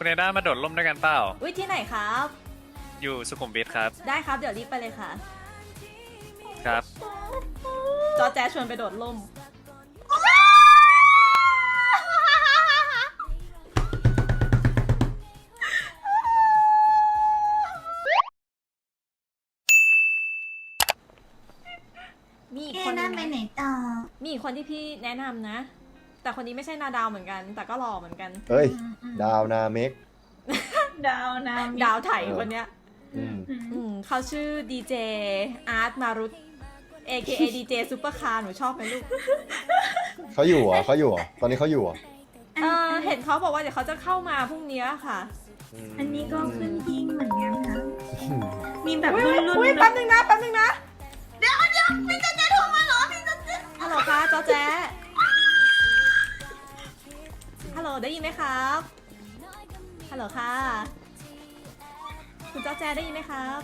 คุณเอด้ามาโดดร่มด้วยกันเปล่าวิที่ไหนครับ อยู่สุขุมวิทครับ ได้ครับเดี๋ยวรีบไปเลยค่ะ ครับ จอแจชวนไปโดดล่ม มีอีกแกคนนึนั่งนไปนะไหนต่อ มีอีกคนที่พี่แนะนำนะ แต่คนนี้ไม่ใช่นาดาวเหมือนกัน แต่ก็หล่อเหมือนกันเฮ้ยอืมอืมดาวนาเมกดาวน้ำดาวไถเออคนเนี้ยอืมอืมอืมเขาชื่อดีเจอาร์ตมารุต AKA ดีเจซูเปอร์คาร์หนูชอบไหมลูก เขาอยู่เหรอะเขาอยู่เหรอะตอนนี้เขาอยู่เหรอะเออเห็นเขาบอกว่าเดี๋ยวเขาจะเข้ามาพรุ่งนี้ค่ะ อันนี้ก็ขึ้นยิงเหมือนกันนะมีแบบรุ่นรุ่นอุ้ยแป๊บนึงนะแป๊บนึงนะ เดี๋ยวเดี๋ยวพี่จะจะโทรมาเหรอพี่จะจะฮัลโหลค่ะจอแจ๊ ฮัลโหลได้ยินไหมครับ ฮัลโหลค่ะ คุณจ้าแจได้ยินไหมครับ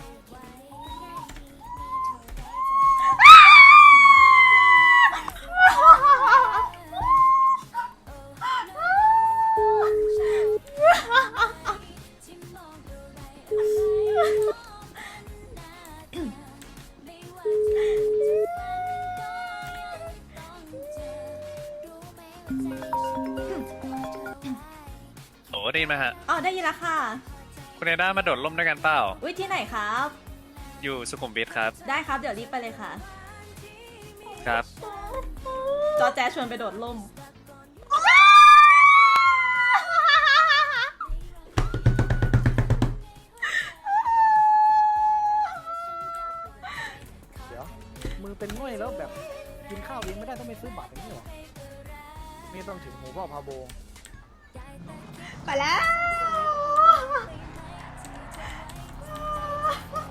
ค่ะคุณเอด้ามาโดดร่มด้วยกันเปล่าวิที่ไหนครับ อยู่สุขุมวิทครับ ได้ครับ เดี๋ยวรีบไปเลยค่ะ ครับ จอแจชวนไปโดดล่ม เดี๋ยวมือเป็นง่อยแล้วแบบกินข้าวเองไม่ได้ต้องไปซื้อบัตรอย่างนี้เหรอนี่ต้องถึงหมูพ่อพาโบไปแล้ว ข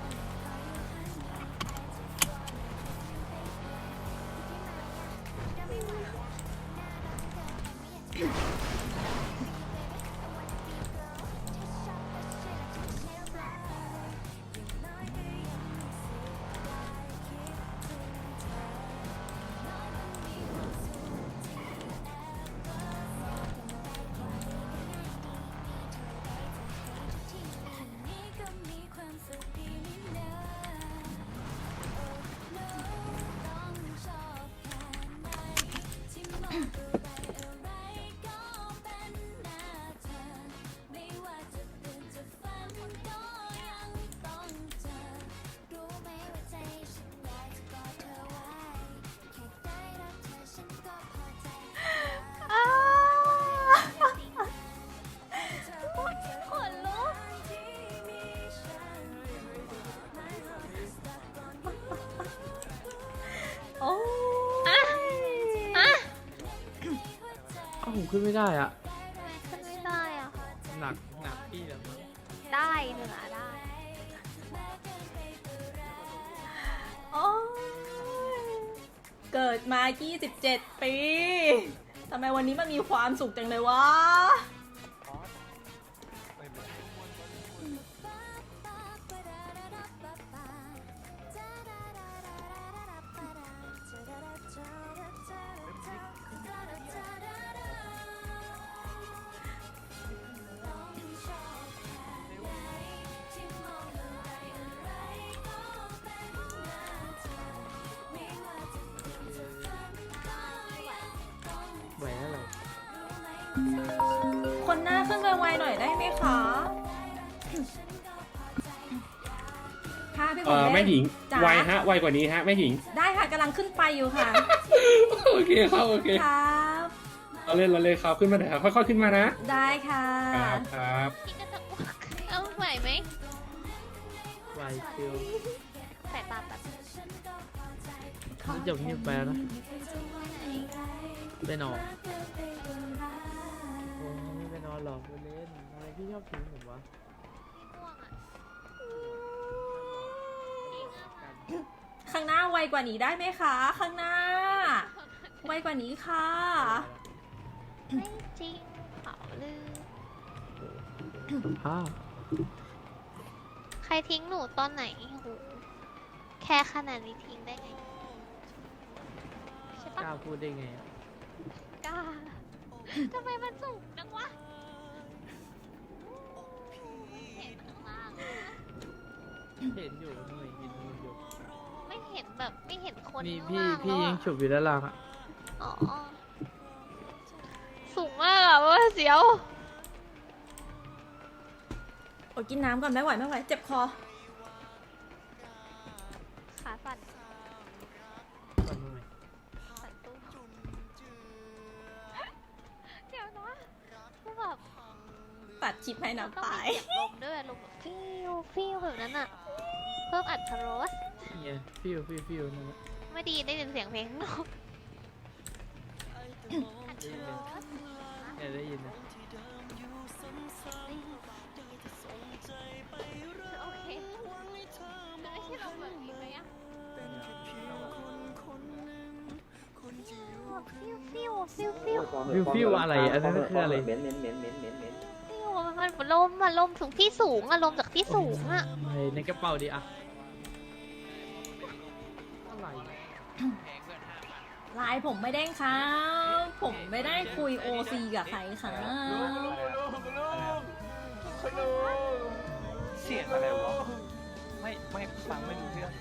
Mm-hmm. ผมขึ้นไม่ได้อะขึ้นไม่ได้อะหนักหนักพี่แล้วมั้งได้เหนือได้ โอ้ยเกิดมา 27 ปี ทำไมวันนี้มันมีความสุขจังเลยวะ คะค่ะพี่ผเอมอเล่นแม่หญิงจ๋า ไวฮะไวกว่านี้ฮะแม่หญิง ได้ค่ะกำลังขึ้นไปอยู่ค่ะ โอเคครับโอเคครับ เราเล่นเราเลยครับขึ้นมาเถอะครับค่อยๆขึ้นมานะได้ค่ะ ครับครับพี่ก็จะอ้วกเอาไหวไหมไหวคิวสายตาแบบนี่จบนี่ไปแล้วนะไปนอนโอ้ยไม่ไปนอนหรอกไปเล่นทำไม พี่ชอบทิ้งผมวะพี่ง่วงอะข้างหน้าไวกว่านี้ได้ไหมคะ ข้างหน้า ไวกว่านี้ค่ะ ไม่จริงเปล่าลือ อ้าวใครทิ้งหนูตอนไหนโหแค่ขนาดนี้ทิ้งได้ไง ใช่กปะล้าพูดได้ไงอะกล้า ทำไมมันสูงจังวะ เห็นอยู่หน่วยกินอยู่ไม่เห็นแบบไม่เห็นคนนี่ข้างพี่ล่างพี่แล้วยิงอะฉุบอยู่ด้านล่างอะอ๋อสูงมากอะว่าเสียวโอ้ยกินน้ำก่อนไม่ไหวไม่ไหว เจ็บคอ ขาสั่น ตัดคลิปให้ต้องน้ำตายมีเสียงลมด้วยลมแบบฟิวฟิวแบบนั้นอะเพิ่มอัตรรสนี่ไงฟิวฟิวฟิวนั่นแหละไม่ดีได้ยินเสียงเพลงนอกอัตรรสเนี่ยได้ยินนะโอเคไม่ใช่ลมแบบนี้ไหมอะฟิวฟิวฟิวฟิวฟิวฟิวอะไรอันนั้นคืออะไรฟิวมัน ลมอะลมสูงที่สูงอะลมจากที่สูงอะอะไรในกระเป๋าดิอะอะไรไลน์ผมไม่ได้ครับ ผมไม่ได้คุยโอซีกับใครค่ะเสียงอะไรวะไม่ไม่ฟังไม่รู้เรื่อง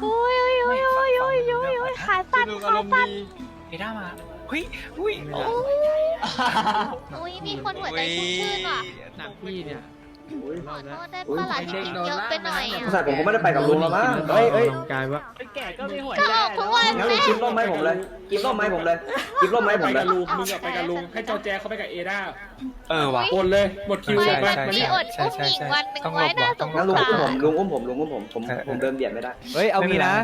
โอ้ยโอ้ยโอ้ยโอ้ยโอ้ยโอ้ยโอ้ยขาสั่นขาสั่นเอด้ามาเฮ้ยอุ้ยไม่โอ้ได้ อุ้ยมีคนหัวใจชุ่มชื่นว่ะหนักพี่เนี่ยขอโทษได้ปะหลาดกินเยอะไปหน่อยอะใส่ผมก็ไม่ได้ไปกับลุงแล้วมั้งเฮ้ยเฮ้ยออกกำลังกายวะก็ออกทุกวันงั้นแม่ลุงกิฟร่มไม้ผมเลย กิฟร่มไม้ผมเลย กิฟร่มไม้ผไปมเลกัยบลุงมึงอะไปกับลุงให้จอแจเข้าไปกับเอด้าเออว่ะโอนเลยหมดคิวไม่ไปวันมานี้นี่อดอุ้มหญิงวันหนึ่งไว้น่าสงงั้นลุงสาอุ้มผมรลุงอุ้มผมลุงอุ้มผมผมผมเดินเบียดไม่ได้ เฮ้ยเอางี้นะ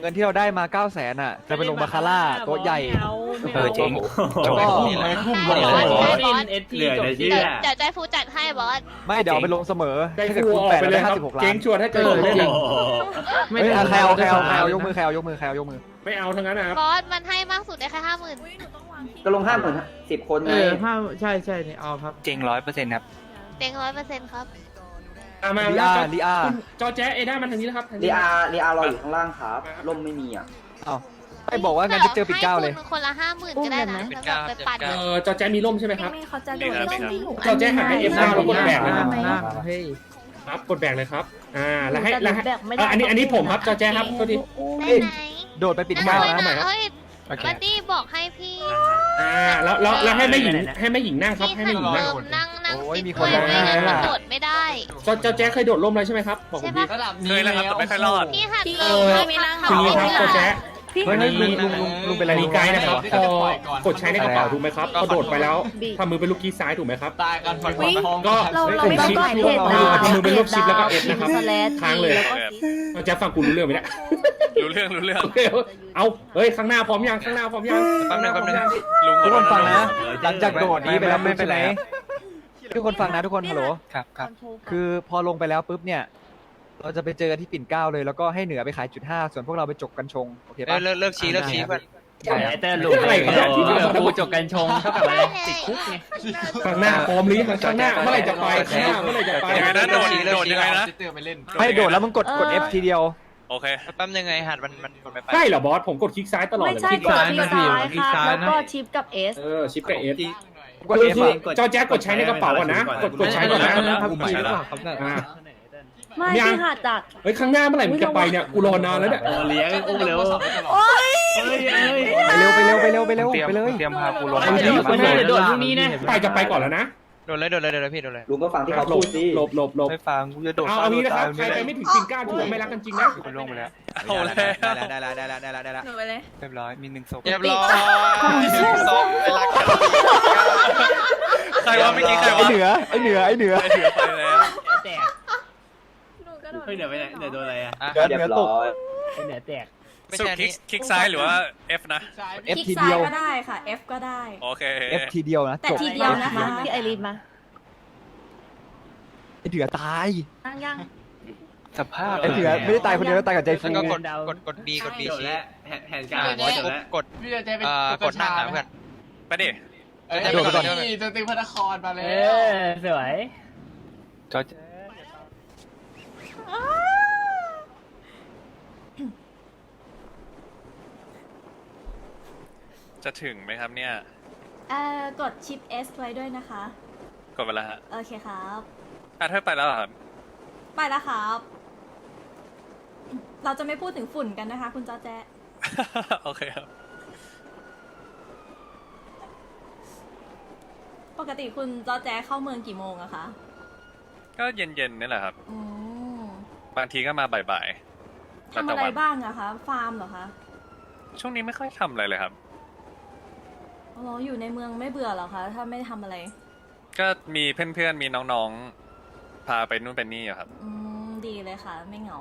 เงินที่เราได้มา9 0 0แสนอะ จะไปลงบาคาร่าโต๊ะใหญ่เออจริง แล้วก็ใช่บอสใช่บอสเหลือแต่ชื่อเดี๋ยวเดี๋ยวใจฟูจัดให้บอส ไม่เดี๋ยวเอาไปลงเสมอได้ถ้าเกิดฟูคูณออกแปดไปเราเลยได้ครัห้าบสิบหกล้าเจ๊นงชวนให้เจอผมเล่นเฮ้ยอะใครเอาใครเอาใครเอายกมือใครเอายกมือใครเอายกมือ ไม่เอาทั้งนั้นนะครับบอสมันให้มากสุดได้แค่ห้าหมื่นก็ลงห้าหมื่นสิบคนเอไงอห้าใช่ใช่เนี่ยเอาครับ เจงร้อยเปอร์เซ็นต์ครับ เต็งร้อยเปอร์เซ็นต์ครับ อะมาลีแล้วอาจอลีอาคุณจอแจเอด้ามันทางนี้แล้วครับทางรีนี้ อารีอาเราอยู่ข้างล่างครับร่มไม่มีอะเอ้าไม่บอกว่างั้นจะเจอปิดเก้าเลย ให้คุณคนละห้าหมื่นก็ได้นะปิดแล้วแบเก้าบไปปั่น เออจอแจมีร่มใช่ไหมครับไม่เขาจะโดดีดครับลดีงครับที่หนูจอแจ้งหาให้ F หน้าแล้วกดแบกนะนั่งนั่งเฮ้ย ครับกดแบ่งเลยครับ อ่าแล้วให้แล้วให้เอออันนี้อันนี้ผมครับจอแจครับโทษที ได้ไหนโดดไปปิดนั่งเก้าไว้นะนะเอ้ยบัดดี้บอกให้พี่อ่าแล้วแล้วแล้วให้แม่หญิงให้แม่หญิงนั่งครับ พี่ให้หัแม่นหญิงนั่งเดิมนั่งนั่ งโอ้ยติดมีคด้วนยร้องไม่ไห้งั้นแล้วมันล่ะ โดดไม่ได้จอจอแจเคยโดดร่มเลยใช่ไหมครับบอกผมทีเคยแล้วครับแต่ไม่เคยรอด พี่หันพี่เดิมไม่นั่ง คืออย่างนี้ครับจอแจพี่เฮ้ยเฮ้ยลุงลุงลุงลุงเป็นอะไรมีไกด์นะครับพอกดใช้ในกระเป๋าถูกไหมครับพอโดดไปแล้วทำมือเป็นลูกกี้ซ้ายถูกไหมครับ ตายกันฝันก็ เราเรากดไม่ต้องชิปก่อนเพจมือทำมือเป็นรูปชิปแล้วก็เอฟนะครับสแลชค้างเลย แล้วก็จอแจฟังกูรู้เรื่องไหมเนี่ย รู้เรื่องรู้เรื่องโอเคเอาเฮ้ยข้างหน้าพร้อมยังข้างหน้าพร้อมยังแป๊บนึงแป๊บนึงลุงทุกคนฟังนะเออหลังจากโดดนี้ไปแล้วไม่ปุ๊บเป็นใช่ไหไรม ทุกคนฟังนะทุกคนฮัลโหลครับครับ คือพอลงไปแล้วปุ๊บเนี่ย เราจะไปเจอกันที่ปิ่นเกล้าเลยแล้วก็ให้เหนือไปขายจุดห้าส่วนพวกเราไปจกกันชงโอเคปะเลิกเลิกชี้เลิกชี้เพื่อนแต่หลุดอะไรกันที่เราพูดจบกันชงเท่ากับอะไรติดคุกไงข้างหน้าพร้อมหรือยังข้างหน้าเมื่อไหร่จะไปข้างหน้าเมื่อไหร่จะไปยังไงนะโดดโดดยังไงนะให้โดดแล้วมึงกดกด F ทีเดียวโอเคแป๊บนึงไงหัดมันมันกดไปไปใช่เหรอบอสผมกดคลิกซ้ายตลอดไม่เลยใช่คลิกกดซ้ายที่ซ้ายค่ะแล้วก็ชิปกับเอสเออชิปกับเอฟ กดคือ F คืออะจอแจ๊กกดใช้ในกระเป๋าก่อนนะกดกดใช้ก่อนนะครับพี่หรือเปล่าครับอ่า ไม่ยังที่หาดจากเฮ้ยข้างหน้าเมื่อไหร่มึงจะไปเนี่ยกูรอนานแล้วเนี่ยเลี้ยงอุ้มเร็วโอ๊ยไปเร็วไปเร็วไปเร็วไปเร็วไปเลย เตรียมพากูลงเอาดิคนไหนโดดพรุ่งนี้นะ ไปจะไปก่อนแล้วนะ โดดเลยโดดเลยโดดเลยพี่โดดเลยลุงก็ฟังที่เขาหลพูบดสิหลบหลบหลบไม่ฟังกูจะโดดเอาเอางี้นะครับใครไปไม่ถึงปิงก้าถือว่าไม่รักกันจริงนะกูลงไปแล้วเอาแล้วได้แล้วได้แล้วได้แล้วได้แล้วหนูไปเลย เรียบร้อยมีหนึ่งศพเรียบร้อยศพไปรักกันใครวะเมื่อกี้ใครไอวะเหนือไอเหนือไอเหนือไอเหนือไปแล้วแตกหนูก็โดดเฮ้ยเดี๋ยวไปไหนเดี๋ยวโดนอะไรอะ เดี๋ยวเรียเหนือบตก ร้อย เหนือแตก สุดคลิกคลิกซ้ายหรือว่า F นะ F คลิกทีซ้าเดียยว ก็ได้ค่ะ F ก็ได้ โอเค F ทีเดียวนะแต่จบทีเดียวนะคะ พี่ไอรีนมาไอเหนือตายนั่งยังสภาพไอเหนือไม่ได้ตายคนเดียวตายกับใจฟูแล้วก็ไงกดกดกด B กด B จบชี้แล้วแผนการบอสจบแล้วกดเอ่อกดนั่งนะเพื่อน ไปดิโดดไปก่อนตัวตึงพระนครมาเลยเออสวย จอจะถึงไหมครับเนี่ย เอ่อกดชิป S ไว้ด้วยนะคะ กดไปแล้วฮะโอเคครับ อะเธอไปแล้วเหรอครับ ไปแล้วครับ เราจะไม่พูดถึงฝุ่นกันนะคะ คุณจอแจโอเคครับ ปกติคุณจอแจเข้าเมืองกี่โมงอะคะ ก็เย็นๆนี่แหละครับ อืมบางทีก็มาบ่ายๆแล้วทำแต่อะไรวันบ้างอะคะ ฟาร์มเหรอคะ ช่วงนี้ไม่ค่อยทำอะไรเลยครับ อ๋ออยู่ในเมืองไม่เบื่อเหรอคะ ถ้าไม่ทำอะไร ก็มีเพื่อนๆ มีน้องๆ พาไปนู่นไปนี่อะครับ อืม ดีเลยค่ะ ไม่เหงา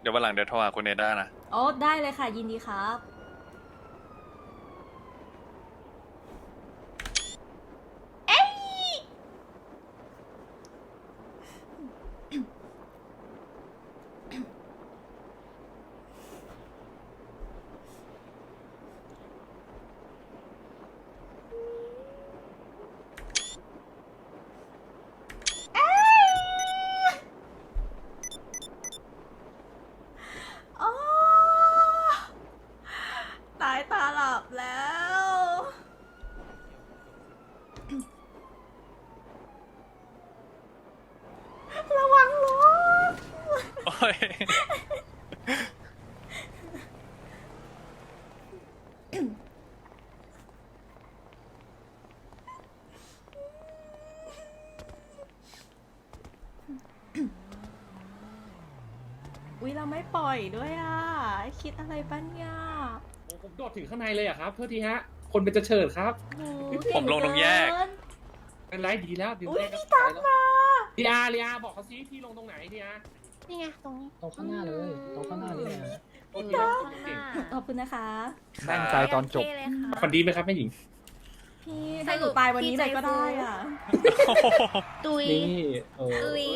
เดี๋ยววันหลังเดี๋ยวโทรหาคุณเนด้านะโอ้ได้เลยค่ะ ยินดีครับ เอ้ย เอ้ยอ๋อตายตาหลับแล้ว ระวังรถ โอ้ย อุ๊ย เราไม่ปล่อยด้วยอะ คิดอะไรปัญญาโอ้ผมโดดถึงข้างในเลยอะครับเพื่อทีฮะ คนเป็นจะเฉิดครับโอ้ผมลงตรงแยก เนเป็นไรดีแล้วดีอุ๊ยแรกก็พี่ตัดมาดีอาร์ดีอาร์บอกเขาซิที่ลงตรงไหนดีอาร์นี่ไงตรงนี้ตรงข้างหน้าเลยตรงข้างหน้าเลยนะโอเคครับคนเก่งขอบคุณนะคะแม่งตายตอนจบ โเคเลยค่ะ ฝันดีไหมครับแม่หญิง พี่ให้หนูตายวันนี้เลยก็ได้อะ ตุยนี่เออ ตุย